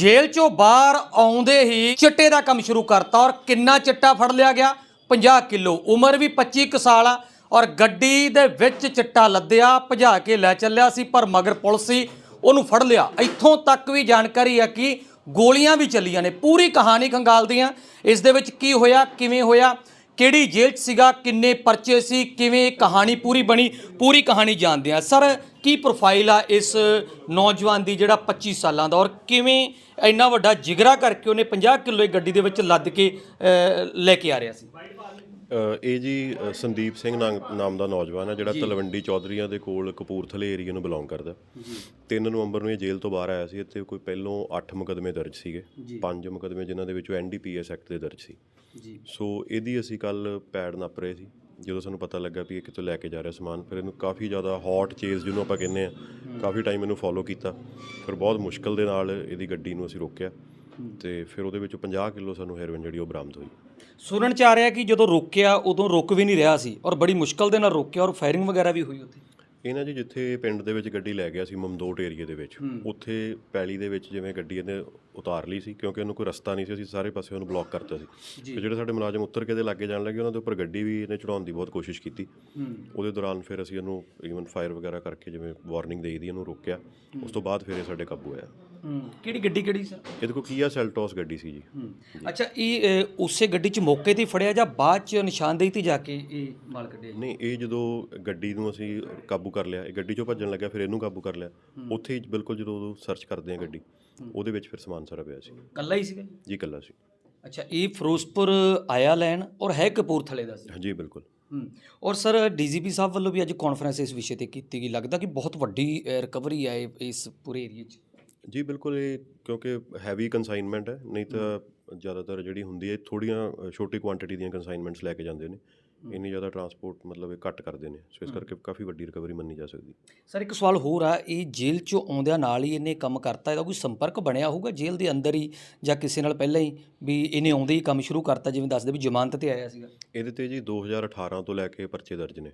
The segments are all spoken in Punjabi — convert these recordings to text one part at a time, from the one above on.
ਜੇਲ੍ਹ ਚੋਂ ਬਾਹਰ ਆਉਂਦੇ ਹੀ ਚਿੱਟੇ ਦਾ ਕੰਮ ਸ਼ੁਰੂ ਕਰਤਾ ਔਰ ਕਿੰਨਾ ਚਿੱਟਾ ਫੜ ਲਿਆ ਗਿਆ? 50 ਕਿਲੋ। ਉਮਰ ਵੀ 25 ਕੁ ਸਾਲ ਆ ਔਰ ਗੱਡੀ ਦੇ ਵਿੱਚ ਚਿੱਟਾ ਲੱਦਿਆ, ਭਜਾ ਕੇ ਲੈ ਚੱਲਿਆ ਸੀ, ਪਰ ਮਗਰ ਪੁਲਿਸ ਸੀ, ਉਹਨੂੰ ਫੜ ਲਿਆ। ਇੱਥੋਂ ਤੱਕ ਵੀ ਜਾਣਕਾਰੀ ਹੈ ਕਿ ਗੋਲੀਆਂ ਵੀ ਚੱਲੀਆਂ ਨੇ। ਪੂਰੀ ਕਹਾਣੀ ਖੰਗਾਲਦੀ ਆ ਇਸ ਦੇ ਵਿੱਚ ਕੀ ਹੋਇਆ, ਕਿਵੇਂ ਹੋਇਆ? ਕਿਹੜੀ ਜੇਲ੍ਹ 'ਚ ਸੀਗਾ ਕਿੰਨੇ ਪਰਚੇ ਸੀ ਕਿਵੇਂ ਕਹਾਣੀ ਪੂਰੀ ਬਣੀ ਪੂਰੀ ਕਹਾਣੀ ਜਾਣਦੇ ਆ ਸਰ ਕੀ ਪ੍ਰੋਫਾਈਲ ਆ ਇਸ ਨੌਜਵਾਨ ਦੀ ਜਿਹੜਾ 25 ਸਾਲਾਂ ਦਾ ਔਰ ਕਿਵੇਂ ਇੰਨਾ ਵੱਡਾ ਜਿਗਰਾ ਕਰਕੇ ਉਹਨੇ 50 ਕਿਲੋ ਗੱਡੀ ਦੇ ਵਿੱਚ ਲੱਦ ਕੇ ਅਹ, ਲੈ ਕੇ ਆ ਰਿਹਾ ਸੀ? ਇਹ ਜੀ ਅ, ਸੰਦੀਪ ਸਿੰਘ ਨਾਂ- ਨਾਮ ਦਾ ਨੌਜਵਾਨ ਹੈ ਜਿਹੜਾ ਤਲਵੰਡੀ ਚੌਧਰੀਆਂ ਦੇ ਕੋਲ ਕਪੂਰਥਲੇ ਏਰੀਆ ਨੂੰ ਬਿਲੋਂਗ ਕਰਦਾ। 3 ਨਵੰਬਰ ਨੂੰ ਇਹ ਜੇਲ੍ਹ ਤੋਂ ਬਾਹਰ ਆਇਆ ਸੀ ਇੱਥੇ ਕੋਈ ਪਹਿਲੋਂ 8 ਮੁਕਦਮੇ ਦਰਜ ਸੀਗੇ ਪੰਜ ਮੁਕਦਮੇ ਜਿਨ੍ਹਾਂ ਦੇ ਵਿੱਚੋਂ ਐਨਡੀਪੀਐਸ ਐਕਟ ਦੇ ਦਰਜ ਸੀ। ਜੀ। ਸੋ ਇਹਦੀ ਅਸੀਂ ਕੱਲ ਪੈਡ ਨੱਪ ਰਹੇ ਸੀ ਜਦੋਂ ਸਾਨੂੰ ਪਤਾ ਲੱਗਾ ਵੀ ਇਹ ਕਿਤੋਂ ਲੈ ਕੇ ਜਾ ਰਿਹਾ ਸਮਾਨ ਫਿਰ ਇਹਨੂੰ ਕਾਫੀ ਜ਼ਿਆਦਾ ਹੌਟ ਚੇਜ਼ ਜਿਹਨੂੰ ਆਪਾਂ ਕਹਿੰਦੇ ਆ ਕਾਫੀ ਟਾਈਮ ਇਹਨੂੰ ਫੋਲੋ ਕੀਤਾ। ਫਿਰ ਬਹੁਤ ਮੁਸ਼ਕਲ ਦੇ ਨਾਲ ਇਹਦੀ ਗੱਡੀ ਨੂੰ ਅਸੀਂ ਰੋਕਿਆ। ਤੇ ਫਿਰ ਉਹਦੇ ਵਿੱਚੋਂ 50 ਕਿਲੋ ਸਾਨੂੰ ਹੈਰੋਇਨ ਜਿਹੜੀ ਉਹ ਬਰਾਮਦ ਹੋਈ। ਸੁਣਨ ਚ ਆ ਰਿਹਾ ਕਿ ਜਦੋਂ ਰੋਕਿਆ ਉਦੋਂ ਰੁਕ ਵੀ ਨਹੀਂ ਰਿਹਾ ਸੀ ਔਰ ਬੜੀ ਮੁਸ਼ਕਲ ਦੇ ਨਾਲ ਰੋਕਿਆ ਔਰ ਫਾਇਰਿੰਗ ਵਗੈਰਾ ਵੀ ਹੋਈ ਉੱਥੇ। ਇਹਨਾਂ ਜੀ ਜਿੱਥੇ ਪਿੰਡ ਦੇ ਵਿੱਚ ਗੱਡੀ ਲੈ ਗਿਆ ਸੀ ਮਮਦੋਟ ਏਰੀਆ ਦੇ ਵਿੱਚ ਉੱਥੇ ਪੈਲੀ ਦੇ ਵਿੱਚ ਜਿਵੇਂ ਗੱਡੀ ਇਹਨੇ ਉਤਾਰ ਲਈ ਸੀ ਕਿਉਂਕਿ ਉਹਨੂੰ ਕੋਈ ਰਸਤਾ ਨਹੀਂ ਸੀ ਅਸੀਂ ਸਾਰੇ ਪਾਸੇ ਉਹਨੂੰ ਬਲੌਕ ਕਰਤਾ ਸੀ। ਤੇ ਜਿਹੜੇ ਸਾਡੇ ਮੁਲਾਜ਼ਮ ਉੱਤਰ ਕੇ ਦੇ ਲਾਗੇ ਜਾਣ ਲੱਗੇ ਉਹਨਾਂ ਦੇ ਉੱਪਰ ਗੱਡੀ ਵੀ ਇਹਨੇ ਚੜਾਉਣ ਦੀ ਬਹੁਤ ਕੋਸ਼ਿਸ਼ ਕੀਤੀ। ਉਹਦੇ ਦੌਰਾਨ ਫਿਰ ਅਸੀਂ ਉਹਨੂੰ ਈਵਨ ਫਾਇਰ ਵਗੈਰਾ ਕਰਕੇ ਜਿਵੇਂ ਵਾਰਨਿੰਗ ਦੇਈ ਦੀ ਉਹਨੂੰ ਰੋਕਿਆ। ਉਸ ਤੋਂ ਬਾਅਦ ਫਿਰ ਇਹ ਸਾਡੇ ਕਾਬੂ ਆਇਆ ਹੂੰ। ਕਿਹੜੀ ਗੱਡੀ ਕਿਹੜੀ ਸਰ? ਇਹਦੇ ਕੋਲ ਕੀਆ ਸੈਲਟੋਸ ਗੱਡੀ ਸੀ ਜੀ। ਅੱਛਾ ਇਹ ਅ, ਉਸੇ ਗੱਡੀ 'ਚ ਮੌਕੇ ਤੇ ਹੀ ਫੜਿਆ ਜਾਂ ਬਾਅਦ 'ਚ ਨਿਸ਼ਾਨਦੇਹੀ ਤੇ ਜਾ ਕੇ ਇਹ ਮਾਲ ਕੱਢਿਆ ਨਹੀਂ ਇਹ ਜਦੋਂ ਗੱਡੀ ਨੂੰ ਅਸੀਂ ਕਾਬੂ ਕਰ ਲਿਆ ਇਹ ਗੱਡੀ ਚੋਂ ਭੱਜਣ ਲੱਗਿਆ ਫਿਰ ਇਹਨੂੰ ਕਾਬੂ ਕਰ ਲਿਆ। ਉੱਥੇ ਹੀ ਬਿਲਕੁਲ ਜਦੋਂ ਸਰਚ ਕਰਦੇ ਆ ਗੱਡੀ ਉਹਦੇ ਵਿੱਚ ਫਿਰ ਸਮਾਨ ਸਾਰਾ ਪਿਆ ਸੀ। ਕੱਲਾ ਹੀ ਸੀਗਾ? ਜੀ ਇਕੱਲਾ ਸੀ। ਅੱਛਾ ਇਹ ਫਿਰੋਜ਼ਪੁਰ ਆਇਆ ਲੈਣ ਔਰ ਹੈ ਕਪੂਰਥਲੇ ਦਾ ਸੀ? ਜੀ ਬਿਲਕੁਲ। ਹੂੰ। ਔਰ ਸਰ ਡੀਜੀਪੀ ਸਾਹਿਬ ਵੱਲੋਂ ਵੀ ਅੱਜ ਕਾਨਫਰੰਸ ਇਸ ਵਿਸ਼ੇ ਤੇ ਕੀਤੀ ਗਈ। ਲੱਗਦਾ ਕਿ ਬਹੁਤ ਵੱਡੀ ਰਿਕਵਰੀ ਹੈ ਇਹ- ਇਸ ਪੂਰੇ ਏਰੀਆ 'ਚ। ਜੀ ਬਿਲਕੁਲ ਇਹ ਕਿਉਂਕਿ ਹੈਵੀ ਕਨਸਾਈਨਮੈਂਟ ਹੈ ਨਹੀਂ ਤਾਂ ਜ਼ਿਆਦਾਤਰ ਜਿਹੜੀ ਹੁੰਦੀ ਹੈ ਥੋੜੀਆਂ ਅ, ਛੋਟੀ ਕੁਆਂਟੀਟੀ ਦੀਆਂ ਕਨਸਾਈਨਮੈਂਟਸ ਲੈ ਕੇ ਜਾਂਦੇ ਨੇ। ਇੰਨੀ ਜ਼ਿਆਦਾ ਟਰਾਂਸਪੋਰਟ ਮਤਲਬ ਇਹ ਘੱਟ ਕਰਦੇ ਨੇ। ਸੋ ਇਸ ਕਰਕੇ ਕਾਫੀ ਵੱਡੀ ਰਿਕਵਰੀ ਮੰਨੀ ਜਾ ਸਕਦੀ। ਸਰ ਇੱਕ ਸਵਾਲ ਹੋਰ ਆ ਇਹ ਜੇਲ੍ਹ 'ਚੋਂ ਆਉਂਦਿਆਂ ਨਾਲ ਹੀ ਇਹਨੇ ਕੰਮ ਕਰਤਾ ਇਹਦਾ ਕੋਈ ਸੰਪਰਕ ਬਣਿਆ ਹੋਊਗਾ ਜੇਲ੍ਹ ਦੇ ਅੰਦਰ ਹੀ? ਜਾਂ ਕਿਸੇ ਨਾਲ ਪਹਿਲਾਂ ਹੀ ਵੀ ਇਹਨੇ ਆਉਂਦੇ ਹੀ ਕੰਮ ਸ਼ੁਰੂ ਕਰਤਾ ਜਿਵੇਂ ਦੱਸਦੇ ਵੀ ਜ਼ਮਾਨਤ ਤੇ ਆਇਆ ਸੀਗਾ? ਇਹਦੇ ਤੇ ਜੀ 2018 ਤੋਂ ਲੈ ਕੇ ਪਰਚੇ ਦਰਜ ਨੇ।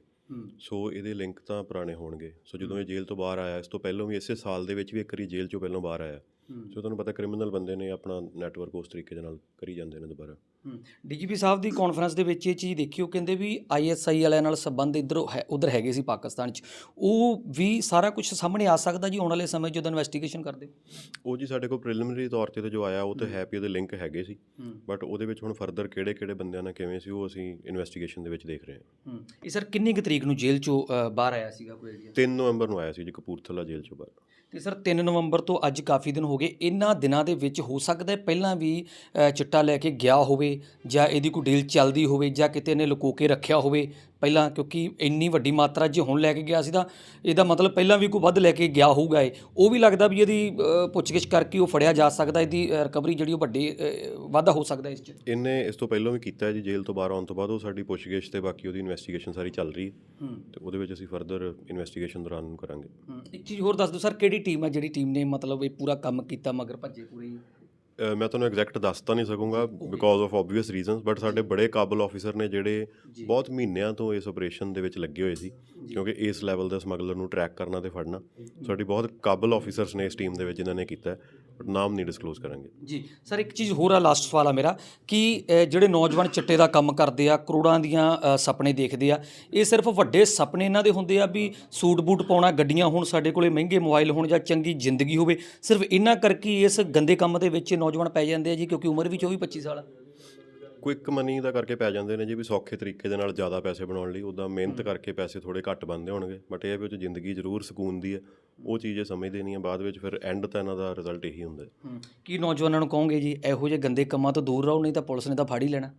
ਸੋ ਇਹਦੇ ਲਿੰਕ ਤਾਂ ਪੁਰਾਣੇ ਹੋਣਗੇ। ਸੋ ਜਦੋਂ ਇਹ ਜੇਲ੍ਹ ਤੋਂ ਬਾਹਰ ਆਇਆ ਇਸ ਤੋਂ ਪਹਿਲਾਂ ਵੀ ਇਸੇ ਸਾਲ ਦੇ ਵਿੱਚ ਵੀ ਇੱਕ ਵਾਰੀ ਜੇਲ੍ਹ ਚੋਂ ਪਹਿਲਾਂ ਬਾਹਰ ਆਇਆ। ਸੋ ਤੁਹਾਨੂੰ ਪਤਾ ਕ੍ਰਿਮੀਨਲ ਬੰਦੇ ਨੇ ਆਪਣਾ ਨੈਟਵਰਕ ਉਸ ਤਰੀਕੇ ਦੇ ਨਾਲ ਕਰੀ ਜਾਂਦੇ ਨੇ ਦੁਬਾਰਾ। ਡੀਜੀਪੀ ਸਾਹਿਬ ਦੀ ਕਾਨਫਰੰਸ ਦੇ ਵਿੱਚ ਇਹ ਚੀਜ਼ ਦੇਖਿਓ ਕਹਿੰਦੇ ਵੀ ਆਈਐਸਆਈ ਵਾਲਿਆਂ ਨਾਲ ਸੰਬੰਧ ਇੱਧਰ ਹੈ ਉਧਰ ਹੈਗੇ ਸੀ ਪਾਕਿਸਤਾਨ 'ਚ। ਉਹ ਵੀ ਸਾਰਾ ਕੁਝ ਸਾਹਮਣੇ ਆ ਸਕਦਾ ਜੀ ਆਉਣ ਵਾਲੇ ਸਮੇਂ 'ਚ ਜਦੋਂ ਇਨਵੈਸਟੀਗੇਸ਼ਨ ਕਰਦੇ? ਉਹ ਜੀ ਸਾਡੇ ਕੋਲ ਪ੍ਰੀਲਿਮਿਨਰੀ ਤੌਰ ਤੇ ਜੋ ਆਇਆ ਉਹ ਤਾਂ ਹੈ। ਵੀ ਉਹਦੇ ਲਿੰਕ ਹੈਗੇ ਸੀ। ਬਟ ਉਹਦੇ ਵਿੱਚ ਹੁਣ ਫਰਦਰ ਕਿਹੜੇ ਕਿਹੜੇ ਬੰਦਿਆਂ ਨਾਲ ਕਿਵੇਂ ਸੀ ਉਹ ਅਸੀਂ ਇਨਵੈਸਟੀਗੇਸ਼ਨ ਦੇ ਵਿੱਚ ਦੇਖ ਰਹੇ ਹਾਂ। ਇਹ ਸਰ ਕਿੰਨੀ ਕੁ ਤਰੀਕ ਨੂੰ ਜੇਲ੍ਹ 'ਚੋਂ ਬਾਹਰ ਆਇਆ ਸੀਗਾ ਕੋਈ ਆਈਡੀਆ 3 ਨਵੰਬਰ ਨੂੰ ਆਇਆ ਸੀ ਜੀ ਕਪੂਰਥਲਾ ਜੇਲ੍ਹ ਚੋਂ ਬਾਹਰ। ਤੇ ਸਰ 3 ਨਵੰਬਰ ਤੋਂ ਅੱਜ ਕਾਫੀ ਦਿਨ ਹੋ ਗਏ, ਇਹਨਾਂ ਦਿਨਾਂ ਦੇ ਵਿੱਚ ਹੋ ਸਕਦਾ ਹੈ ਪਹਿਲਾਂ ਵੀ ਚਿੱਟਾ ਲੈ ਕੇ ਗਿਆ ਹੋਵੇ ਜਾਂ ਇਹਦੀ ਕੋਈ ਡੀਲ ਚੱਲਦੀ ਹੋਵੇ ਜਾਂ ਕਿਤੇ ਇਹਨੇ ਲੁਕੋ ਕੇ ਰੱਖਿਆ ਹੋਵੇ ਪਹਿਲਾਂ ਕਿਉਂਕਿ ਇੰਨੀ ਵੱਡੀ ਮਾਤਰਾ ਜੇ ਹੁਣ ਲੈ ਕੇ ਗਿਆ ਸੀ ਤਾਂ ਇਹਦਾ ਮਤਲਬ ਪਹਿਲਾਂ ਵੀ ਕੋਈ ਵੱਧ ਲੈ ਕੇ ਗਿਆ ਹੋਊਗਾ ਇਹ। ਉਹ ਵੀ ਲੱਗਦਾ ਵੀ ਇਹਦੀ ਪੁੱਛਗਿੱਛ ਕਰਕੇ ਉਹ ਫੜਿਆ ਜਾ ਸਕਦਾ ਇਹਦੀ ਰਿਕਵਰੀ ਜਿਹੜੀ ਉਹ ਵੱਡੀ ਵਾਧਾ ਹੋ ਸਕਦਾ ਇਸ 'ਚ। ਇਹਨੇ ਇਸ ਤੋਂ ਪਹਿਲਾਂ ਵੀ ਕੀਤਾ ਜੀ ਜੇਲ੍ਹ ਤੋਂ ਬਾਹਰ ਆਉਣ ਤੋਂ ਬਾਅਦ ਉਹ ਸਾਡੀ ਪੁੱਛਗਿੱਛ ਤੇ ਬਾਕੀ ਉਹਦੀ ਇਨਵੈਸਟੀਗੇਸ਼ਨ ਸਾਰੀ ਚੱਲ ਰਹੀ ਹੈ। ਤੇ ਉਹਦੇ ਵਿੱਚ ਅਸੀਂ ਫਰਦਰ ਇਨਵੈਸਟੀਗੇਸ਼ਨ ਦੌਰਾਨ ਕਰਾਂਗੇ। ਇੱਕ ਚੀਜ਼ ਹੋਰ ਦੱਸ ਦਿਓ ਸਰ ਕਿਹੜੀ ਟੀਮ ਹੈ ਜਿਹੜੀ ਟੀਮ ਨੇ ਮਤਲਬ ਇਹ ਪੂਰਾ ਕੰਮ ਕੀਤਾ ਮਗਰ ਭੱਜੇ ਪੂਰੇ ਮੈਂ ਤੁਹਾਨੂੰ ਐਗਜ਼ੈਕਟ ਦੱਸ ਤਾਂ ਨਹੀਂ ਸਕੂੰਗਾ because of obvious reasons but ਸਾਡੇ ਬੜੇ ਕਾਬਲ ਆਫੀਸਰ ਨੇ ਜਿਹੜੇ ਬਹੁਤ ਮਹੀਨਿਆਂ ਤੋਂ ਇਸ ਆਪਰੇਸ਼ਨ ਦੇ ਵਿੱਚ ਲੱਗੇ ਹੋਏ ਸੀ ਕਿਉਂਕਿ ਇਸ ਲੈਵਲ ਦੇ ਸਮਗਲਰ ਨੂੰ ਟਰੈਕ ਕਰਨਾ ਤੇ ਫੜਨਾ। ਸਾਡੀ ਬਹੁਤ ਕਾਬਲ ਆਫੀਸਰਸ ਨੇ ਇਸ ਟੀਮ ਦੇ ਵਿੱਚ ਜਿਨ੍ਹਾਂ ਨੇ ਕੀਤਾ। ਬਟ ਨਾਮ ਨਹੀਂ ਡਿਸਕਲੋਜ਼ ਕਰਾਂਗੇ। ਜੀ ਸਰ ਇੱਕ ਚੀਜ਼ ਹੋਰ ਆ ਲਾਸਟ ਸਵਾਲ ਆ ਮੇਰਾ ਕਿ ਅ, ਜਿਹੜੇ ਨੌਜਵਾਨ ਚਿੱਟੇ ਦਾ ਕੰਮ ਕਰਦੇ ਆ ਕਰੋੜਾਂ ਦੀਆਂ ਅ, ਸੁਪਨੇ ਦੇਖਦੇ ਆ ਇਹ ਸਿਰਫ ਵੱਡੇ ਸੁਪਨੇ ਇਹਨਾਂ ਦੇ ਹੁੰਦੇ ਆ ਵੀ ਸੂਟ ਬੂਟ ਪਾਉਣਾ ਗੱਡੀਆਂ ਹੋਣ ਸਾਡੇ ਕੋਲੇ ਮਹਿੰਗੇ ਮੋਬਾਈਲ ਹੋਣ ਜਾਂ ਚੰਗੀ ਜ਼ਿੰਦਗੀ ਹੋਵੇ। ਸਿਰਫ ਇਹਨਾਂ ਕਰਕੇ ਹੀ ਇਸ ਗੰਦੇ ਕੰਮ ਦੇ ਵਿੱਚ ਨੌਜਵਾਨ ਪੈ ਜਾਂਦੇ ਆ ਜੀ ਕਿਉਂਕਿ ਉਮਰ ਵੀ 24 25 ਸਾਲ ਆ। ਕੁਇਕ ਮਨੀ ਦਾ ਕਰਕੇ ਪੈ ਜਾਂਦੇ ਨੇ ਜੀ ਵੀ ਸੌਖੇ ਤਰੀਕੇ ਦੇ ਨਾਲ ਜ਼ਿਆਦਾ ਪੈਸੇ ਬਣਾਉਣ ਲਈ ਉਦਾਂ ਮਿਹਨਤ ਕਰਕੇ ਪੈਸੇ ਥੋੜੇ ਘੱਟ ਬਣਦੇ ਹੋਣਗੇ ਬਟ ਇਹ ਵਿੱਚ ਜ਼ਿੰਦਗੀ ਜ਼ਰੂਰ ਸਕੂਨ ਦੀ ਹੈ ਉਹ ਚੀਜ਼ ਇਹ ਸਮਝਦੇ ਨਹੀਂ ਆ ਬਾਅਦ ਵਿੱਚ ਫਿਰ ਐਂਡ ਤਾਂ ਇਹਨਾਂ ਦਾ ਰਿਜ਼ਲਟ ਇਹੀ ਹੁੰਦਾ ਕੀ ਨੌਜਵਾਨਾਂ ਨੂੰ ਕਹੋਗੇ ਜੀ ਇਹੋ ਜਿਹੇ ਗੰਦੇ ਕੰਮਾਂ ਤੋਂ ਦੂਰ ਰਹੋ ਨਹੀਂ ਤਾਂ ਪੁਲਿਸ ਨੇ ਤਾਂ ਫੜ ਹੀ ਲੈਣਾ।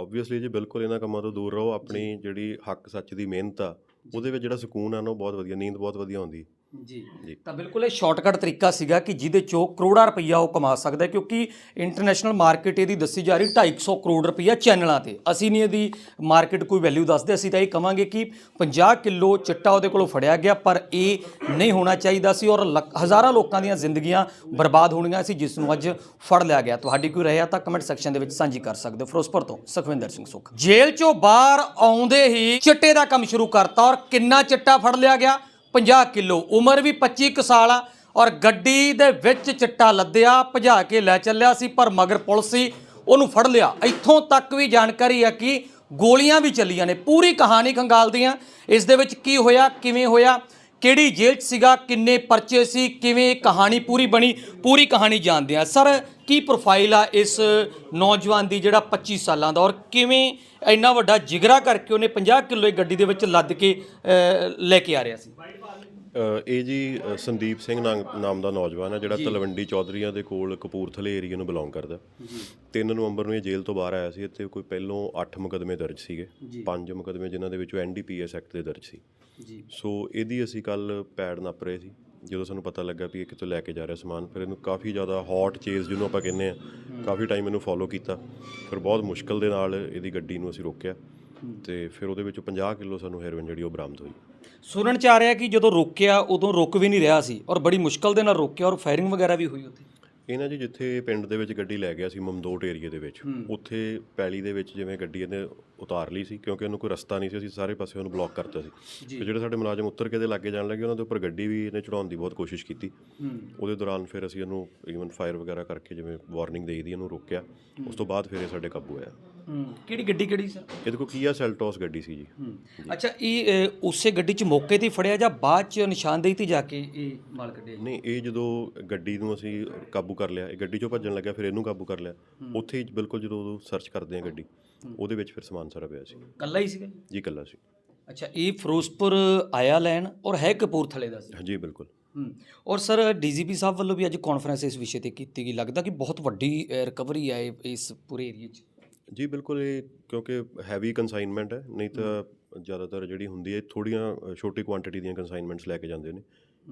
ਆਬਵੀਅਸਲੀ ਜੀ ਬਿਲਕੁਲ ਇਹਨਾਂ ਕੰਮਾਂ ਤੋਂ ਦੂਰ ਰਹੋ ਆਪਣੀ ਜਿਹੜੀ ਹੱਕ ਸੱਚ ਦੀ ਮਿਹਨਤ ਆ ਉਹਦੇ ਵਿੱਚ ਜਿਹੜਾ ਸਕੂਨ ਆ ਨਾ ਉਹ ਬਹੁਤ ਵਧੀਆ ਨੀਂਦ ਬਹੁਤ ਵਧੀਆ ਆਉਂਦੀ ਜੀ। ਤਾਂ ਬਿਲਕੁਲ ਇਹ ਸ਼ਾਰਟਕਟ ਤਰੀਕਾ ਸੀਗਾ ਕਿ ਜਿਹਦੇ ਚੋਂ ਕਰੋੜਾਂ ਰੁਪਈਆ ਉਹ ਕਮਾ ਸਕਦਾ ਹੈ ਕਿਉਂਕਿ ਇੰਟਰਨੈਸ਼ਨਲ ਮਾਰਕੀਟ ਇਹਦੀ ਦੱਸੀ ਜਾ ਰਹੀ 250 ਕਰੋੜ ਰੁਪਈਆ ਚੈਨਲਾਂ ਤੇ। ਅਸੀਂ ਨਹੀਂ ਇਹਦੀ ਮਾਰਕੀਟ ਕੋਈ ਵੈਲਿਊ ਦੱਸਦੇ ਅਸੀਂ ਤਾਂ ਇਹ ਕਵਾਂਗੇ ਕਿ 50 ਕਿਲੋ ਚਿੱਟਾ ਉਹਦੇ ਕੋਲੋਂ ਫੜਿਆ ਗਿਆ ਪਰ ਇਹ ਨਹੀਂ ਹੋਣਾ ਚਾਹੀਦਾ ਸੀ ਔਰ ਲੱਖ- ਹਜ਼ਾਰਾਂ ਲੋਕਾਂ ਦੀਆਂ ਜ਼ਿੰਦਗੀਆਂ ਬਰਬਾਦ ਹੋਣੀਆਂ ਸੀ ਜਿਸ ਨੂੰ ਅੱਜ ਫੜ ਲਿਆ ਗਿਆ। ਤੁਹਾਡੀ ਕੋਈ ਰਹਿਆ ਤਾਂ ਕਮੈਂਟ ਸੈਕਸ਼ਨ ਦੇ ਵਿੱਚ ਸਾਂਝੀ ਕਰ ਸਕਦੇ ਹੋ। ਫਿਰੋਜ਼ਪੁਰ ਤੋਂ ਸੁਖਵਿੰਦਰ ਸਿੰਘ ਸੁਖ। ਜੇਲ੍ਹ ਚੋਂ ਬਾਹਰ ਆਉਂਦੇ ਹੀ ਚਿੱਟੇ ਦਾ ਕੰਮ ਸ਼ੁਰੂ ਕਰਤਾ ਔਰ ਕਿੰਨਾ ਚਿੱਟਾ ਫੜ ਲਿਆ ਗਿਆ? 50 ਕਿਲੋ। ਉਮਰ ਵੀ 25 ਕੁ ਸਾਲ ਆ ਔਰ ਗੱਡੀ ਦੇ ਵਿੱਚ ਚਿੱਟਾ ਲੱਦਿਆ, ਭਜਾ ਕੇ ਲੈ ਚੱਲਿਆ ਸੀ, ਪਰ ਮਗਰ ਪੁਲਿਸ ਸੀ, ਉਹਨੂੰ ਫੜ ਲਿਆ। ਇੱਥੋਂ ਤੱਕ ਵੀ ਜਾਣਕਾਰੀ ਆ ਕਿ ਗੋਲੀਆਂ ਵੀ ਚੱਲੀਆਂ ਨੇ। ਪੂਰੀ ਕਹਾਣੀ ਖੰਗਾਲਦੀ ਆ ਇਸ ਦੇ ਵਿੱਚ ਕੀ ਹੋਇਆ, ਕਿਵੇਂ ਹੋਇਆ, ਕਿਹੜੀ ਜੇਲ੍ਹ 'ਚ ਸੀਗਾ, ਕਿੰਨੇ ਪਰਚੇ ਸੀ, ਕਿਵੇਂ ਕਹਾਣੀ ਪੂਰੀ ਬਣੀ, ਪੂਰੀ ਕਹਾਣੀ ਜਾਣਦੇ ਆ ਸਰ, ਕੀ ਪ੍ਰੋਫਾਈਲ ਆ ਇਸ ਨੌਜਵਾਨ ਦੀ ਜਿਹੜਾ 25 ਸਾਲਾਂ ਦਾ? ਔਰ ਕਿਵੇਂ ਇੰਨਾ ਵੱਡਾ ਜਿਗਰਾ ਕਰਕੇ ਉਹਨੇ 50 ਕਿਲੋ ਦੀ ਗੱਡੀ ਦੇ ਵਿੱਚ ਲੱਦ ਕੇ ਲੈ ਕੇ ਆ ਰਿਹਾ ਸੀ? ਇਹ ਜੀ ਅ, ਸੰਦੀਪ ਸਿੰਘ ਨਾਂ- ਨਾਮ ਦਾ ਨੌਜਵਾਨ ਹੈ ਜਿਹੜਾ ਤਲਵੰਡੀ ਚੌਧਰੀਆਂ ਦੇ ਕੋਲ ਕਪੂਰਥਲੇ ਏਰੀਆ ਨੂੰ ਬਿਲੋਂਗ ਕਰਦਾ। 3 ਨਵੰਬਰ ਨੂੰ ਇਹ ਜੇਲ੍ਹ ਤੋਂ ਬਾਹਰ ਆਇਆ ਸੀ ਤੇ ਕੋਈ ਪਹਿਲੋਂ 8 ਮੁਕਦਮੇ ਦਰਜ ਸੀਗੇ ਪੰਜ ਮੁਕਦਮੇ ਜਿਨ੍ਹਾਂ ਦੇ ਵਿੱਚੋਂ ਐਨਡੀਪੀਐਸ ਐਕਟ ਦੇ ਦਰਜ ਸੀ। ਜੀ। ਸੋ ਇਹਦੀ ਅਸੀਂ ਕੱਲ ਪੈਡ ਨੱਪ ਰਹੇ ਸੀ ਜਦੋਂ ਸਾਨੂੰ ਪਤਾ ਲੱਗਾ ਵੀ ਇਹ ਕਿਤੋਂ ਲੈ ਕੇ ਜਾ ਰਿਹਾ ਸਮਾਨ ਫਿਰ ਇਹਨੂੰ ਕਾਫੀ ਜ਼ਿਆਦਾ ਹੌਟ ਚੇਜ਼ ਜਿਹਨੂੰ ਆਪਾਂ ਕਹਿੰਦੇ ਆ ਕਾਫੀ ਟਾਈਮ ਇਹਨੂੰ ਫੋਲੋ ਕੀਤਾ। ਫਿਰ ਬਹੁਤ ਮੁਸ਼ਕਲ ਦੇ ਨਾਲ ਇਹਦੀ ਗੱਡੀ ਨੂੰ ਅਸੀਂ ਰੋਕਿਆ। ਤੇ ਫਿਰ ਉਹਦੇ ਵਿੱਚੋਂ 50 ਕਿਲੋ ਸਾਨੂੰ ਹੈਰੋਇਨ ਜਿਹੜੀ ਉਹ ਬਰਾਮਦ ਹੋਈ। ਸੁਣਨ ਚ ਆ ਰਿਹਾ ਕਿ ਜਦੋਂ ਰੋਕਿਆ ਉਦੋਂ ਰੁਕ ਵੀ ਨਹੀਂ ਰਿਹਾ ਸੀ ਔਰ ਬੜੀ ਮੁਸ਼ਕਲ ਦੇ ਨਾਲ ਰੋਕਿਆ ਔਰ ਫਾਇਰਿੰਗ ਵਗੈਰਾ ਵੀ ਹੋਈ ਉੱਥੇ। ਇਹਨਾਂ ਜੀ ਜਿੱਥੇ ਪਿੰਡ ਦੇ ਵਿੱਚ ਗੱਡੀ ਲੈ ਗਿਆ ਸੀ ਮਮਦੋਟ ਏਰੀਆ ਦੇ ਵਿੱਚ ਉੱਥੇ ਪੈਲੀ ਦੇ ਵਿੱਚ ਜਿਵੇਂ ਗੱਡੀ ਇਹਨੇ ਉਤਾਰ ਲਈ ਸੀ ਕਿਉਂਕਿ ਉਹਨੂੰ ਕੋਈ ਰਸਤਾ ਨਹੀਂ ਸੀ ਅਸੀਂ ਸਾਰੇ ਪਾਸੇ ਉਹਨੂੰ ਬਲੌਕ ਕਰਤਾ ਸੀ। ਤੇ ਜਿਹੜੇ ਸਾਡੇ ਮੁਲਾਜ਼ਮ ਉੱਤਰ ਕੇ ਦੇ ਲੱਗੇ ਜਾਣ ਲੱਗੇ ਉਹਨਾਂ ਦੇ ਉੱਪਰ ਗੱਡੀ ਵੀ ਇਹਨੇ ਚੜਾਉਣ ਦੀ ਬਹੁਤ ਕੋਸ਼ਿਸ਼ ਕੀਤੀ। ਉਹਦੇ ਦੌਰਾਨ ਫਿਰ ਅਸੀਂ ਉਹਨੂੰ ਈਵਨ ਫਾਇਰ ਵਗੈਰਾ ਕਰਕੇ ਜਿਵੇਂ ਵਾਰਨਿੰਗ ਦੇਈ ਦੀ ਉਹਨੂੰ ਰੋਕਿਆ। ਉਸ ਤੋਂ ਬਾਅਦ ਫਿਰ ਇਹ ਸਾਡੇ ਕਾਬੂ ਆਇਆ ਹੂੰ। ਕਿਹੜੀ ਗੱਡੀ ਕਿਹੜੀ ਸਰ? ਇਹਦੇ ਕੋਲ ਕੀਆ ਸੈਲਟੋਸ ਗੱਡੀ ਸੀ ਜੀ। ਅੱਛਾ ਇਹ ਅ, ਉਸੇ ਗੱਡੀ 'ਚ ਮੌਕੇ ਤੇ ਹੀ ਫੜਿਆ ਜਾਂ ਬਾਅਦ 'ਚ ਨਿਸ਼ਾਨਦੇਹੀ ਤੇ ਜਾ ਕੇ ਇਹ ਮਾਲ ਕੱਢਿਆ ਨਹੀਂ ਇਹ ਜਦੋਂ ਗੱਡੀ ਨੂੰ ਅਸੀਂ ਕਾਬੂ ਕਰ ਲਿਆ ਇਹ ਗੱਡੀ ਚੋਂ ਭੱਜਣ ਲੱਗਿਆ ਫਿਰ ਇਹਨੂੰ ਕਾਬੂ ਕਰ ਲਿਆ। ਉੱਥੇ ਹੀ ਬਿਲਕੁਲ ਜਦੋਂ ਸਰਚ ਕਰਦੇ ਆ ਗੱਡੀ ਉਹਦੇ ਵਿੱਚ ਫਿਰ ਸਮਾਨ ਸਾਰਾ ਪਿਆ ਸੀ। ਕੱਲਾ ਹੀ ਸੀਗਾ? ਜੀ ਇਕੱਲਾ ਸੀ। ਅੱਛਾ ਇਹ ਫਿਰੋਜ਼ਪੁਰ ਆਇਆ ਲੈਣ ਔਰ ਹੈ ਕਪੂਰਥਲੇ ਦਾ ਸੀ? ਜੀ ਬਿਲਕੁਲ। ਹੂੰ। ਔਰ ਸਰ ਡੀਜੀਪੀ ਸਾਹਿਬ ਵੱਲੋਂ ਵੀ ਅੱਜ ਕਾਨਫਰੰਸ ਇਸ ਵਿਸ਼ੇ ਤੇ ਕੀਤੀ ਗਈ। ਲੱਗਦਾ ਕਿ ਬਹੁਤ ਵੱਡੀ ਰਿਕਵਰੀ ਹੈ ਇਹ- ਇਸ ਪੂਰੇ ਏਰੀਆ 'ਚ। ਜੀ ਬਿਲਕੁਲ ਇਹ ਕਿਉਂਕਿ ਹੈਵੀ ਕਨਸਾਈਨਮੈਂਟ ਹੈ ਨਹੀਂ ਤਾਂ ਜ਼ਿਆਦਾਤਰ ਜਿਹੜੀ ਹੁੰਦੀ ਹੈ ਥੋੜੀਆਂ ਅ, ਛੋਟੀ ਕੁਆਂਟੀਟੀ ਦੀਆਂ ਕਨਸਾਈਨਮੈਂਟਸ ਲੈ ਕੇ ਜਾਂਦੇ ਨੇ।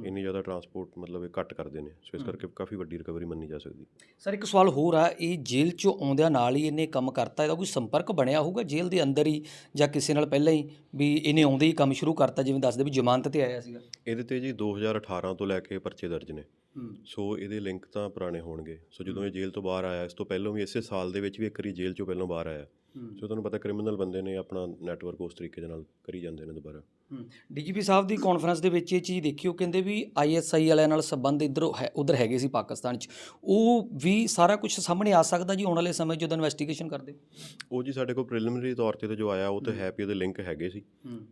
ਇੰਨੀ ਜ਼ਿਆਦਾ ਟਰਾਂਸਪੋਰਟ ਮਤਲਬ ਇਹ ਘੱਟ ਕਰਦੇ ਨੇ। ਸੋ ਇਸ ਕਰਕੇ ਕਾਫੀ ਵੱਡੀ ਰਿਕਵਰੀ ਮੰਨੀ ਜਾ ਸਕਦੀ। ਸਰ ਇੱਕ ਸਵਾਲ ਹੋਰ ਆ ਇਹ ਜੇਲ੍ਹ 'ਚੋਂ ਆਉਂਦਿਆਂ ਨਾਲ ਹੀ ਇਹਨੇ ਕੰਮ ਕਰਤਾ ਇਹਦਾ ਕੋਈ ਸੰਪਰਕ ਬਣਿਆ ਹੋਊਗਾ ਜੇਲ੍ਹ ਦੇ ਅੰਦਰ ਹੀ ਜਾਂ ਕਿਸੇ ਨਾਲ ਪਹਿਲਾਂ ਹੀ ਵੀ ਇਹਨੇ ਆਉਂਦੇ ਹੀ ਕੰਮ ਸ਼ੁਰੂ ਕਰਤਾ ਜਿਵੇਂ ਦੱਸਦੇ ਵੀ ਜ਼ਮਾਨਤ ਤੇ ਆਇਆ ਸੀਗਾ? ਇਹਦੇ ਤੇ ਜੀ 2018 ਤੋਂ ਲੈ ਕੇ ਪਰਚੇ ਦਰਜ ਨੇ। ਸੋ ਇਹਦੇ ਲਿੰਕ ਤਾਂ ਪੁਰਾਣੇ ਹੋਣਗੇ। ਸੋ ਜਦੋਂ ਇਹ ਜੇਲ੍ਹ ਤੋਂ ਬਾਹਰ ਆਇਆ ਇਸ ਤੋਂ ਪਹਿਲਾਂ ਵੀ ਇਸੇ ਸਾਲ ਦੇ ਵਿੱਚ ਵੀ ਇੱਕ ਵਾਰੀ ਜੇਲ੍ਹ ਚੋਂ ਪਹਿਲਾਂ ਬਾਹਰ ਆਇਆ। ਸੋ ਤੁਹਾਨੂੰ ਪਤਾ ਕ੍ਰਿਮੀਨਲ ਬੰਦੇ ਨੇ ਆਪਣਾ ਨੈਟਵਰਕ ਉਸ ਤਰੀਕੇ ਦੇ ਨਾਲ ਕਰੀ ਜਾਂਦੇ ਨੇ ਦੁਬਾਰਾ। ਡੀਜੀਪੀ ਸਾਹਿਬ ਦੀ ਕਾਨਫਰੰਸ ਦੇ ਵਿੱਚ ਇਹ ਚੀਜ਼ ਦੇਖਿਓ ਕਹਿੰਦੇ ਵੀ ਆਈਐਸਆਈ ਵਾਲਿਆਂ ਨਾਲ ਸੰਬੰਧ ਇੱਧਰ ਹੈ ਉਧਰ ਹੈਗੇ ਸੀ ਪਾਕਿਸਤਾਨ 'ਚ। ਉਹ ਵੀ ਸਾਰਾ ਕੁਝ ਸਾਹਮਣੇ ਆ ਸਕਦਾ ਜੀ ਆਉਣ ਵਾਲੇ ਸਮੇਂ 'ਚ ਜਦੋਂ ਇਨਵੈਸਟੀਗੇਸ਼ਨ ਕਰਦੇ? ਉਹ ਜੀ ਸਾਡੇ ਕੋਲ ਪ੍ਰੀਲਿਮਿਨਰੀ ਤੌਰ ਤੇ ਜੋ ਆਇਆ ਉਹ ਤਾਂ ਹੈ। ਵੀ ਉਹਦੇ ਲਿੰਕ ਹੈਗੇ ਸੀ।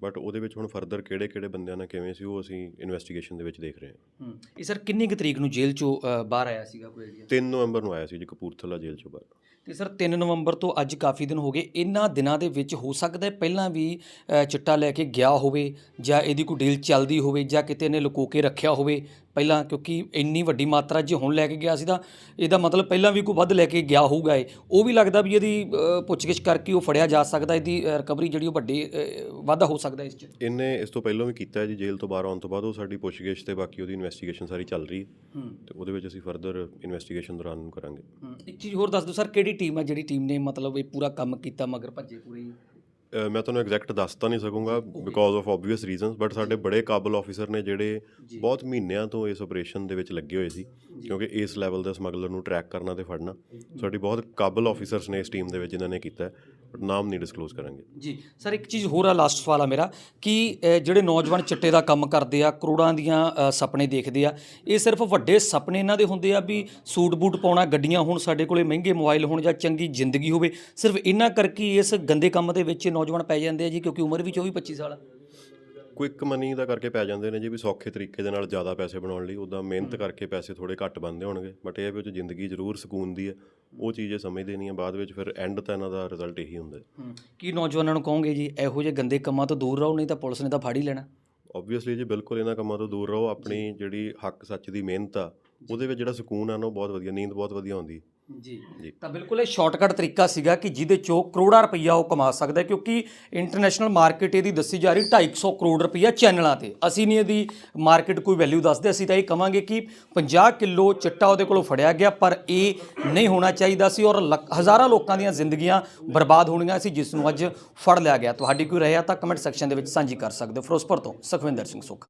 ਬਟ ਉਹਦੇ ਵਿੱਚ ਹੁਣ ਫਰਦਰ ਕਿਹੜੇ ਕਿਹੜੇ ਬੰਦਿਆਂ ਨਾਲ ਕਿਵੇਂ ਸੀ ਉਹ ਅਸੀਂ ਇਨਵੈਸਟੀਗੇਸ਼ਨ ਦੇ ਵਿੱਚ ਦੇਖ ਰਹੇ ਹਾਂ। ਇਹ ਸਰ ਕਿੰਨੀ ਕੁ ਤਰੀਕ ਨੂੰ ਜੇਲ੍ਹ 'ਚੋਂ ਬਾਹਰ ਆਇਆ ਸੀਗਾ ਕੋਈ ਆਈਡੀਆ 3 ਨਵੰਬਰ ਨੂੰ ਆਇਆ ਸੀ ਜੀ ਕਪੂਰਥਲਾ ਜੇਲ੍ਹ ਚੋਂ ਬਾਹਰ। ਤੇ ਸਰ 3 ਨਵੰਬਰ ਤੋਂ ਅੱਜ ਕਾਫੀ ਦਿਨ ਹੋ ਗਏ ਇਹਨਾਂ ਦਿਨਾਂ ਦੇ ਵਿੱਚ ਹੋ ਸਕਦਾ ਹੈ ਪਹਿਲਾਂ ਵੀ ਅ, ਚਿੱਟਾ ਲੈ ਕੇ ਗਿਆ ਹੋਵੇ ਜਾਂ ਇਹਦੀ ਕੋਈ ਡੀਲ ਚੱਲਦੀ ਹੋਵੇ ਜਾਂ ਕਿਤੇ ਇਹਨੇ ਲੁਕੋ ਕੇ ਰੱਖਿਆ ਹੋਵੇ ਪਹਿਲਾਂ ਕਿਉਂਕਿ ਇੰਨੀ ਵੱਡੀ ਮਾਤਰਾ ਜੇ ਹੁਣ ਲੈ ਕੇ ਗਿਆ ਸੀ ਤਾਂ ਇਹਦਾ ਮਤਲਬ ਪਹਿਲਾਂ ਵੀ ਕੋਈ ਵੱਧ ਲੈ ਕੇ ਗਿਆ ਹੋਊਗਾ ਇਹ। ਉਹ ਵੀ ਲੱਗਦਾ ਵੀ ਇਹਦੀ ਪੁੱਛਗਿੱਛ ਕਰਕੇ ਉਹ ਫੜਿਆ ਜਾ ਸਕਦਾ ਇਹਦੀ ਰਿਕਵਰੀ ਜਿਹੜੀ ਉਹ ਵੱਡੀ ਵਾਧਾ ਹੋ ਸਕਦਾ ਇਸ 'ਚ। ਇਹਨੇ ਇਸ ਤੋਂ ਪਹਿਲਾਂ ਵੀ ਕੀਤਾ ਜੀ ਜੇਲ੍ਹ ਤੋਂ ਬਾਹਰ ਆਉਣ ਤੋਂ ਬਾਅਦ ਉਹ ਸਾਡੀ ਪੁੱਛਗਿੱਛ ਤੇ ਬਾਕੀ ਉਹਦੀ ਇਨਵੈਸਟੀਗੇਸ਼ਨ ਸਾਰੀ ਚੱਲ ਰਹੀ ਹੈ। ਤੇ ਉਹਦੇ ਵਿੱਚ ਅਸੀਂ ਫਰਦਰ ਇਨਵੈਸਟੀਗੇਸ਼ਨ ਦੌਰਾਨ ਕਰਾਂਗੇ। ਇੱਕ ਚੀਜ਼ ਹੋਰ ਦੱਸ ਦਿਓ ਸਰ ਕਿਹੜੀ ਟੀਮ ਹੈ ਜਿਹੜੀ ਟੀਮ ਨੇ ਮਤਲਬ ਇਹ ਪੂਰਾ ਕੰਮ ਕੀਤਾ ਮਗਰ ਭੱਜੇ ਪੂਰੇ ਮੈਂ ਤੁਹਾਨੂੰ ਐਗਜ਼ੈਕਟ ਦੱਸ ਤਾਂ ਨਹੀਂ ਸਕੂੰਗਾ because of obvious reasons but ਸਾਡੇ ਬੜੇ ਕਾਬਲ ਆਫੀਸਰ ਨੇ ਜਿਹੜੇ ਬਹੁਤ ਮਹੀਨਿਆਂ ਤੋਂ ਇਸ ਆਪਰੇਸ਼ਨ ਦੇ ਵਿੱਚ ਲੱਗੇ ਹੋਏ ਸੀ ਕਿਉਂਕਿ ਇਸ ਲੈਵਲ ਦੇ ਸਮਗਲਰ ਨੂੰ ਟਰੈਕ ਕਰਨਾ ਤੇ ਫੜਨਾ। ਸਾਡੀ ਬਹੁਤ ਕਾਬਲ ਆਫੀਸਰਸ ਨੇ ਇਸ ਟੀਮ ਦੇ ਵਿੱਚ ਜਿਨ੍ਹਾਂ ਨੇ ਕੀਤਾ। ਬਟ ਨਾਮ ਨਹੀਂ ਡਿਸਕਲੋਜ਼ ਕਰਾਂਗੇ। ਜੀ ਸਰ ਇੱਕ ਚੀਜ਼ ਹੋਰ ਆ ਲਾਸਟ ਸਵਾਲ ਆ ਮੇਰਾ ਕਿ ਅ, ਜਿਹੜੇ ਨੌਜਵਾਨ ਚਿੱਟੇ ਦਾ ਕੰਮ ਕਰਦੇ ਆ ਕਰੋੜਾਂ ਦੀਆਂ ਅ, ਸੁਪਨੇ ਦੇਖਦੇ ਆ ਇਹ ਸਿਰਫ ਵੱਡੇ ਸੁਪਨੇ ਇਹਨਾਂ ਦੇ ਹੁੰਦੇ ਆ ਵੀ ਸੂਟ ਬੂਟ ਪਾਉਣਾ ਗੱਡੀਆਂ ਹੋਣ ਸਾਡੇ ਕੋਲੇ ਮਹਿੰਗੇ ਮੋਬਾਈਲ ਹੋਣ ਜਾਂ ਚੰਗੀ ਜ਼ਿੰਦਗੀ ਹੋਵੇ। ਸਿਰਫ ਇਹਨਾਂ ਕਰਕੇ ਹੀ ਇਸ ਗੰਦੇ ਕੰਮ ਦੇ ਵਿੱਚ ਨੌਜਵਾਨ ਪੈ ਜਾਂਦੇ ਆ ਜੀ ਕਿਉਂਕਿ ਉਮਰ ਵੀ 24 25 ਸਾਲ ਆ। ਕੁਇਕ ਮਨੀ ਦਾ ਕਰਕੇ ਪੈ ਜਾਂਦੇ ਨੇ ਜੀ ਵੀ ਸੌਖੇ ਤਰੀਕੇ ਦੇ ਨਾਲ ਜ਼ਿਆਦਾ ਪੈਸੇ ਬਣਾਉਣ ਲਈ ਉਦਾਂ ਮਿਹਨਤ ਕਰਕੇ ਪੈਸੇ ਥੋੜੇ ਘੱਟ ਬਣਦੇ ਹੋਣਗੇ ਬਟ ਇਹ ਵਿੱਚ ਜ਼ਿੰਦਗੀ ਜ਼ਰੂਰ ਸਕੂਨ ਦੀ ਹੈ ਉਹ ਚੀਜ਼ ਇਹ ਸਮਝਦੇ ਨਹੀਂ ਆ ਬਾਅਦ ਵਿੱਚ ਫਿਰ ਐਂਡ ਤਾਂ ਇਹਨਾਂ ਦਾ ਰਿਜ਼ਲਟ ਇਹੀ ਹੁੰਦਾ ਹੈ। ਕੀ ਨੌਜਵਾਨਾਂ ਨੂੰ ਕਹੋਗੇ ਜੀ ਇਹੋ ਜਿਹੇ ਗੰਦੇ ਕੰਮਾਂ ਤੋਂ ਦੂਰ ਰਹੋ ਨਹੀਂ ਤਾਂ ਪੁਲਿਸ ਨੇ ਤਾਂ ਫੜ ਹੀ ਲੈਣਾ। ਆਬਵੀਅਸਲੀ ਜੀ ਬਿਲਕੁਲ ਇਹਨਾਂ ਕੰਮਾਂ ਤੋਂ ਦੂਰ ਰਹੋ ਆਪਣੀ ਜਿਹੜੀ ਹੱਕ ਸੱਚ ਦੀ ਮਿਹਨਤ ਆ ਉਹਦੇ ਵਿੱਚ ਜਿਹੜਾ ਸਕੂਨ ਆ ਨਾ ਉਹ ਬਹੁਤ ਵਧੀਆ ਨੀਂਦ ਬਹੁਤ ਵਧੀਆ ਆਉਂਦੀ ਹੈ। ਜੀ। ਤਾਂ ਬਿਲਕੁਲ ਇਹ ਸ਼ਾਰਟਕਟ ਤਰੀਕਾ ਸੀਗਾ ਕਿ ਜਿਹਦੇ ਚੋਂ ਕਰੋੜਾਂ ਰੁਪਈਆ ਉਹ ਕਮਾ ਸਕਦਾ ਹੈ ਕਿਉਂਕਿ ਇੰਟਰਨੈਸ਼ਨਲ ਮਾਰਕੀਟ ਇਹਦੀ ਦੱਸੀ ਜਾ ਰਹੀ 250 ਕਰੋੜ ਰੁਪਈਆ ਚੈਨਲਾਂ ਤੇ। ਅਸੀਂ ਨਹੀਂ ਇਹਦੀ ਮਾਰਕੀਟ ਕੋਈ ਵੈਲਿਊ ਦੱਸਦੇ ਅਸੀਂ ਤਾਂ ਇਹ ਕਵਾਂਗੇ ਕਿ 50 ਕਿਲੋ ਚਿੱਟਾ ਉਹਦੇ ਕੋਲੋਂ ਫੜਿਆ ਗਿਆ ਪਰ ਇਹ ਨਹੀਂ ਹੋਣਾ ਚਾਹੀਦਾ ਸੀ ਔਰ ਲੱਖ- ਹਜ਼ਾਰਾਂ ਲੋਕਾਂ ਦੀਆਂ ਜ਼ਿੰਦਗੀਆਂ ਬਰਬਾਦ ਹੋਣੀਆਂ ਸੀ ਜਿਸ ਨੂੰ ਅੱਜ ਫੜ ਲਿਆ ਗਿਆ। ਤੁਹਾਡੀ ਕੋਈ ਰਹਿਆ ਤਾਂ ਕਮੈਂਟ ਸੈਕਸ਼ਨ ਦੇ ਵਿੱਚ ਸਾਂਝੀ ਕਰ ਸਕਦੇ ਹੋ। ਫਿਰੋਜ਼ਪੁਰ ਤੋਂ ਸੁਖਵਿੰਦਰ ਸਿੰਘ ਸੁਖ।